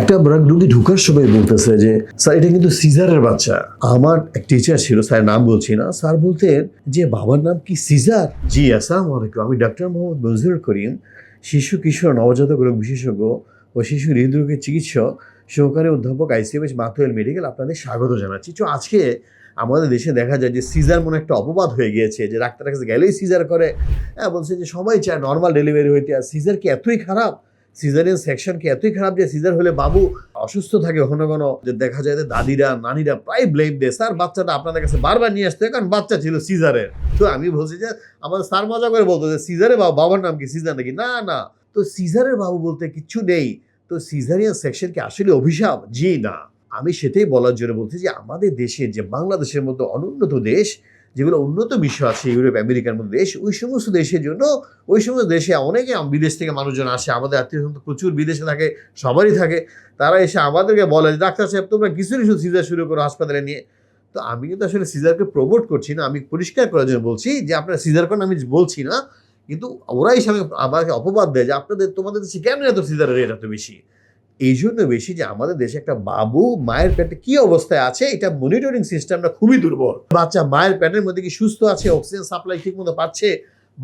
একটা রোগী ঢুকার সময় বলতেছে যে, স্যার, এটা কিন্তু সিজারের বাচ্চা। আমার এক টিচার ছিল, স্যার, নাম বলছি না। স্যার বলতেন যে, বাবার নাম কি সিজার? জি, আসসালামু আলাইকুম। আমি ডাক্তার মোহাম্মদ মজরুল করিম, শিশু কিশোর নবজাতক রোগ বিশেষজ্ঞ ও শিশু হৃদরোগের চিকিৎসক, সহকারী অধ্যাপক আইসিএমএস মাথুয়েল মেডিকেল আপনাদের স্বাগত জানাচ্ছি। তো আজকে আমাদের দেশে দেখা যায় যে, সিজার মনে একটা অপবাদ হয়ে গিয়েছে যে, ডাক্তারের কাছে গেলেই সিজার করে। হ্যাঁ বলছে যে, সবাই চায় নর্মাল ডেলিভারি হইতে, আর সিজার কি এতই খারাপ? সিজারিয়ান সেকশন কি এতই খারাপ যে সিজার হলে বাবু অসুস্থ থাকে কখনো কখনো যে দেখা যায় যে দাদিরা, নানিরা প্রায় ব্লেম দেয়। স্যার, বাচ্চাটা আপনাদের কাছে বারবার নিয়ে আসতে কারণ বাচ্চা ছিল সিজারের। তো আমি বলছি যে, আমাদের স্যার মজা করে বলতো যে, সিজারে বাবা, বাবার নাম কি? সিজার নাকি? না না। তো সিজারের বাবু বলতে কিচ্ছু নেই। তো সিজারিয়ান সেকশন কি আসলে অভিশাপ? জি না। আমি সেটাই বলার জন্য বলছি যে, আমাদের দেশের যে, বাংলাদেশের মতো অনুন্নত দেশ যেগুলো উন্নত বিশ্ব আছে, ইউরোপ, আমেরিকার মতো দেশ, ওই সমস্ত দেশের জন্য, ওই সমস্ত দেশে অনেকে বিদেশ থেকে মানুষজন আসে, আমাদের আত্মীয় স্বজন প্রচুর বিদেশে থাকে, সবারই থাকে। তারা এসে আমাদেরকে বলে যে, ডাক্তার সাহেব, তোমরা কিছু কিছু সিজার শুরু করো হাসপাতালে নিয়ে। তো আমি কিন্তু আসলে সিজারকে প্রমোট করছি না, আমি পরিষ্কার করার জন্য বলছি যে, আপনারা সিজার করেন, আমি বলছি না। কিন্তু ওরাই হিসাবে আমাকে অপবাদ দেয় যে, আপনাদের, তোমাদের দেশে কেন এত সিজারের রেট এত বেশি? এই জন্য বেশি যে আমাদের দেশে একটা বাবু মায়ের পেটে কি অবস্থায় আছে, এটা মনিটরিং সিস্টেমটা খুবই দুর্বল। বাচ্চা মায়ের পেটের মধ্যে কি সুস্থ আছে অক্সিজেন সাপ্লাই ঠিক মতো পাচ্ছে,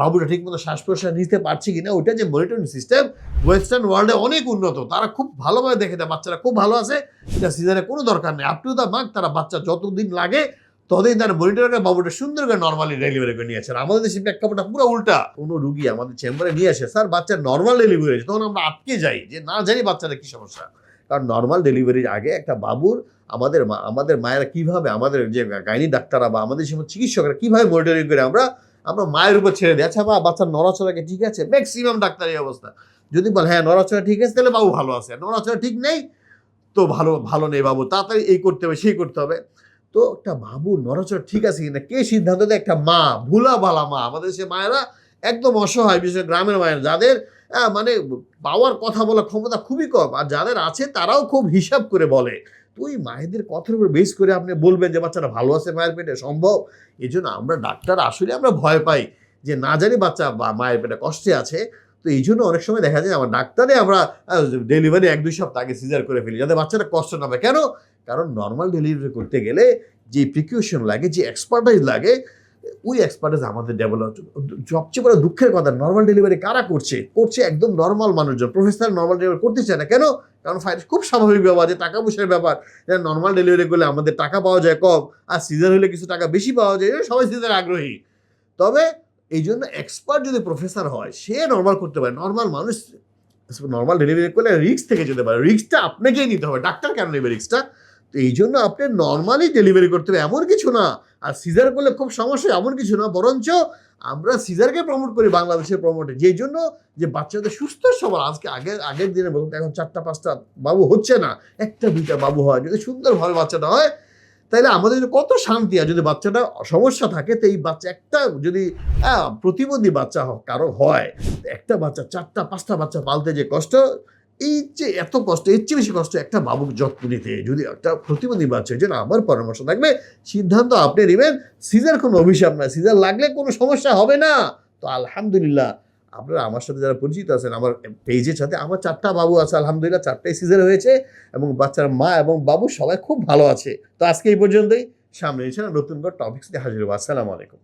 বাবুটা ঠিক মতো শ্বাস প্রশ্বাস নিতে পারছে কিনা, ওইটা যে মনিটরিং সিস্টেম ওয়েস্টার্ন ওয়ার্ল্ডে অনেক উন্নত। তারা খুব ভালোভাবে দেখে দেয়, বাচ্চারা খুব ভালো আছে, এটা সিজারে কোনো দরকার নেই। আপ টু দ্য মার্ক তারা বাচ্চা যতদিন লাগে ততদিন তার মনিটর করে বাবুটা সুন্দর করে নর্মালি ডেলিভারি করে নিয়ে আসে আর আমাদের দেশে প্রেক্ষাপটটা পুরো উল্টা। কোনো রুগী আমাদের চেম্বারে নিয়ে আসে, স্যার বাচ্চা নর্মাল ডেলিভারি হয়েছে। তখন আমরা আটকে যাই যে না জানি বাচ্চাটা কী সমস্যা। কারণ নর্মাল ডেলিভারির আগে একটা বাবুর, আমাদের মা, আমাদের মায়েরা কীভাবে, আমাদের যে গাইনি ডাক্তাররা বা আমাদের সময় চিকিৎসকরা কীভাবে মনিটরিং করে আমরা আমরা মায়ের উপর ছেড়ে দিই। আচ্ছা বা বাচ্চার নড়াচড়াকে ঠিক আছে? ম্যাক্সিমাম ডাক্তার এই অবস্থা। যদি বল হ্যাঁ নড়াচড়া ঠিক আছে, তাহলে বাবু ভালো আছে। নড়াচড়া ঠিক নেই, তো ভালো ভালো নেই বাবু। তাড়াতাড়ি এই করতে হবে, সেই করতে হবে। তো একটা বাবুর নড়াচড়া, ঠিক আছে কিনা? কে সিদ্ধান্ত দেয়? একটা মা ভুলা বালা মা। আমাদের সে মায়েরা একদম অসহায় বিশেষ গ্রামের মায়ের। যাদের মানে পাওয়ার কথা বলার ক্ষমতা খুবই কম। আর যাদের আছে তারাও খুব হিসাব করে বলে। তো ওই মায়েদের কথার উপর বেস করে আপনি বলবেন যে বাচ্চাটা ভালো আছে মায়ের পেটে? সম্ভব। এই জন্য আমরা ডাক্তার আসলে আমরা ভয় পাই যে, না জানি বাচ্চা মায়ের পেটে কষ্টে আছে। তো এই জন্য অনেক সময় দেখা যায় আমার ডাক্তারে আমরা ডেলিভারি এক দুই সপ্তাহ আগে সিজার করে ফেলি, যাতে বাচ্চাটা কষ্ট না পায়। কেন? কারণ নর্মাল ডেলিভারি করতে গেলে যে প্রিকিউশন লাগে, যে এক্সপার্টাইজ লাগে, ওই এক্সপার্টাইজ আমাদের ডেভেলপ সবচেয়ে বড় দুঃখের কথা নর্মাল ডেলিভারি কারা করছে? করছে একদম নর্মাল মানুষজন। প্রফেশনাল নর্মাল ডেলিভারি করতে চায় না। কেন? কারণ ফাইল খুব স্বাভাবিক ব্যাপার যে টাকা পয়সার ব্যাপার। নর্মাল ডেলিভারি করলে আমাদের টাকা পাওয়া যায় কম, আর সিজার হলে কিছু টাকা বেশি পাওয়া যায় সবাই সিজার আগ্রহী। তবে এই জন্য এক্সপার্ট যদি প্রফেসর হয়, সে নর্মাল করতে পারে। নর্মাল মানুষ নর্মাল ডেলিভারি করলে রিস্ক থেকে যেতে পারে। রিস্কটা আপনাকেই নিতে হবে। ডাক্তার কেন নেবে রিস্কটা তো এই জন্য আপনি নর্মালি ডেলিভারি করতে হবে। এমন কিছু না। আর সিজার করলে খুব সমস্যা, এমন কিছু না। বরঞ্চ আমরা সিজারকে প্রমোট করি, বাংলাদেশের প্রমোটে যেই জন্য যে বাচ্চাদের সুস্থ সবার আজকে আগের আগের দিনে বলুন এখন চারটা, পাঁচটা বাবু হচ্ছে না। একটা, দুইটা বাবু হয়। যদি সুন্দরভাবে বাচ্চাটা হয়, তাহলে আমাদের কত শান্তি। আর যদি বাচ্চাটা সমস্যা থাকে, তো এই বাচ্চা, একটা যদি প্রতিবন্ধী বাচ্চা কারও হয়, একটা বাচ্চা, চারটা, পাঁচটা বাচ্চা পালতে যে কষ্ট এই যে এত কষ্ট, এর চেয়ে বেশি কষ্ট একটা বাবুর যত্ন নিতে। যদি একটা প্রতিবন্ধী বাচ্চা জন্য আমার পরামর্শ থাকবে, সিদ্ধান্ত আপনি নেবেন, সিজার কোনো অভিশাপ না সিজার লাগলে কোনো সমস্যা হবে না। তো আলহামদুলিল্লাহ, আপনারা আমার সাথে যারা পরিচিত আছেন, আমার পেজের সাথে আমার চারটা বাবু আছে, আলহামদুলিল্লাহ চারটাই সিজার হয়েছে এবং বাচ্চার মা এবং বাবু সবাই খুব ভালো আছে। তো আজকে এই পর্যন্তই, সামনে এসে নতুন করে টপিক্স নিয়ে হাজির হব। আসসালামু আলাইকুম।